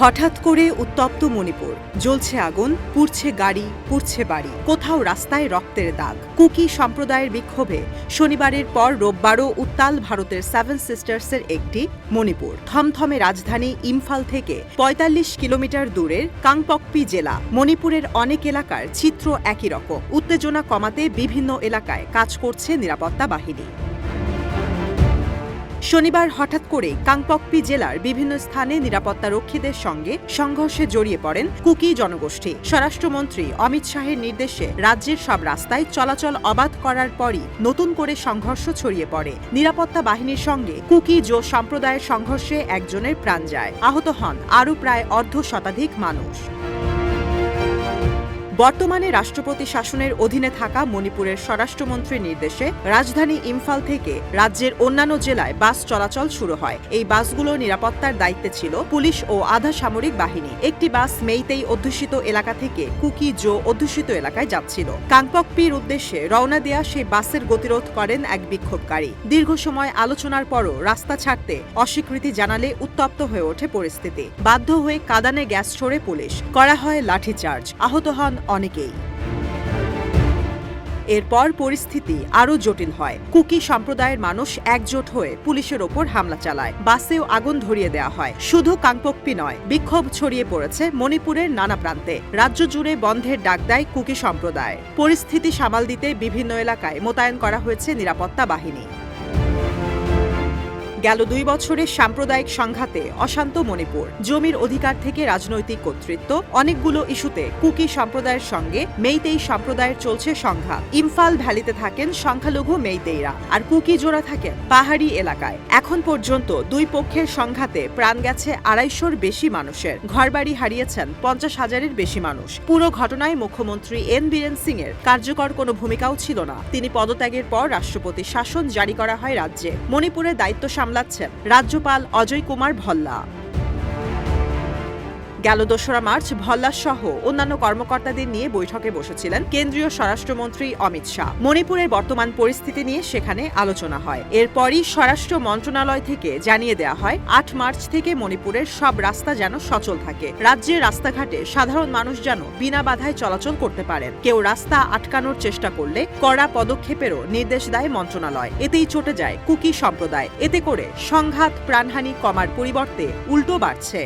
হঠাৎ করে উত্তপ্ত মণিপুর। জ্বলছে আগুন, পুড়ছে গাড়ি, পুড়ছে বাড়ি। কোথাও রাস্তায় রক্তের দাগ। কুকি সম্প্রদায়ের বিক্ষোভে শনিবারের পর রোববারও উত্তাল ভারতের সেভেন সিস্টার্সের একটি মণিপুর। থমথমে রাজধানী ইম্ফাল থেকে ৪৫ কিলোমিটার দূরের কাংপকপি জেলা। মণিপুরের অনেক এলাকার চিত্র একই রকম। উত্তেজনা কমাতে বিভিন্ন এলাকায় কাজ করছে নিরাপত্তা বাহিনী। শনিবার হঠাৎ করে কাংপকপি জেলার বিভিন্ন স্থানে নিরাপত্তা রক্ষীদের সঙ্গে সংঘর্ষে জড়িয়ে পড়েন কুকি জনগোষ্ঠী। স্বরাষ্ট্রমন্ত্রী অমিত শাহের নির্দেশে রাজ্যের সব রাস্তায় চলাচল অবাধ করার পরই নতুন করে সংঘর্ষ ছড়িয়ে পড়ে। নিরাপত্তা বাহিনীর সঙ্গে কুকি জো সম্প্রদায়ের সংঘর্ষে একজনের প্রাণ যায়। আহত হন আরও প্রায় অর্ধ শতাধিক মানুষ। বর্তমানে রাষ্ট্রপতি শাসনের অধীনে থাকা মণিপুরের স্বরাষ্ট্রমন্ত্রীর নির্দেশে রাজধানী ইম্ফাল থেকে রাজ্যের অন্যান্য জেলায় বাস চলাচল শুরু হয়। এই বাসগুলো নিরাপত্তার দায়িত্বে ছিল পুলিশ ও আধা সামরিক বাহিনী। একটি বাস মেইতেই অধ্যুষিত এলাকা থেকে কুকি জো অধ্যুষিত এলাকায় যাচ্ছিল। কাংপকপির উদ্দেশ্যে রওনা দেয়া সেই বাসের গতিরোধ করেন এক বিক্ষোভকারী। দীর্ঘ সময় আলোচনার পরও রাস্তা ছাড়তে অস্বীকৃতি জানালে উত্তপ্ত হয়ে ওঠে পরিস্থিতি। বাধ্য হয়ে কাদানে গ্যাস ছড়ে পুলিশ। করা হয় লাঠিচার্জ। আহত হন অনেকেই। এরপর পরিস্থিতি আরও জটিল হয়। কুকি সম্প্রদায়ের মানুষ একজোট হয়ে পুলিশের ওপর হামলা চালায়। বাসেও আগুন ধরিয়ে দেওয়া হয়। শুধু কাংপকপি নয়, বিক্ষোভ ছড়িয়ে পড়েছে মণিপুরের নানা প্রান্তে। রাজ্য জুড়ে বন্ধের ডাক দেয় কুকি সম্প্রদায়। পরিস্থিতি সামাল দিতে বিভিন্ন এলাকায় মোতায়েন করা হয়েছে নিরাপত্তা বাহিনী। গেল দুই বছরের সাম্প্রদায়িক সংঘাতে অশান্ত মণিপুর। জমির অধিকার থেকে রাজনৈতিক কর্তৃত্ব, অনেকগুলো ইস্যুতে কুকি সম্প্রদায়ের সঙ্গে মেইতেই সম্প্রদায়ের চলছে সংঘাত। ইম্ফাল ভ্যালিতে থাকেন সংখ্যালঘু মেইতেইরা আর কুকি জোড়া থাকেন পাহাড়ি এলাকায়। এখন পর্যন্ত দুই পক্ষের সংঘাতে প্রাণ গেছে আড়াইশোর বেশি মানুষের। ঘরবাড়ি হারিয়েছেন পঞ্চাশ হাজারের বেশি মানুষ। পুরো ঘটনায় মুখ্যমন্ত্রী এন বীরেন সিং এর কার্যকর কোনো ভূমিকাও ছিল না। তিনি পদত্যাগের পর রাষ্ট্রপতি শাসন জারি করা হয় রাজ্যে। মণিপুরের দায়িত্ব সামলাচ্ছেন রাজ্যপাল অজয় কুমার ভল্লা। গেল দোসরা মার্চ ভল্লাস সহ অন্যান্য কর্মকর্তাদের নিয়ে বৈঠকে বসেছিলেন কেন্দ্রীয় স্বরাষ্ট্রমন্ত্রী অমিত শাহ। মণিপুরের বর্তমান পরিস্থিতি নিয়ে সেখানে আলোচনা হয়। এরপরই স্বরাষ্ট্র মন্ত্রণালয় থেকে জানিয়ে দেওয়া হয়, আট মার্চ থেকে মণিপুরের সব রাস্তা যেন সচল থাকে। রাজ্যের রাস্তাঘাটে সাধারণ মানুষ যেন বিনা বাধায় চলাচল করতে পারেন। কেউ রাস্তা আটকানোর চেষ্টা করলে কড়া পদক্ষেপেরও নির্দেশ দেয় মন্ত্রণালয়। এতেই চটে যায় কুকি সম্প্রদায়। এতে করে সংঘাত, প্রাণহানি কমার পরিবর্তে উল্টো বাড়ছে।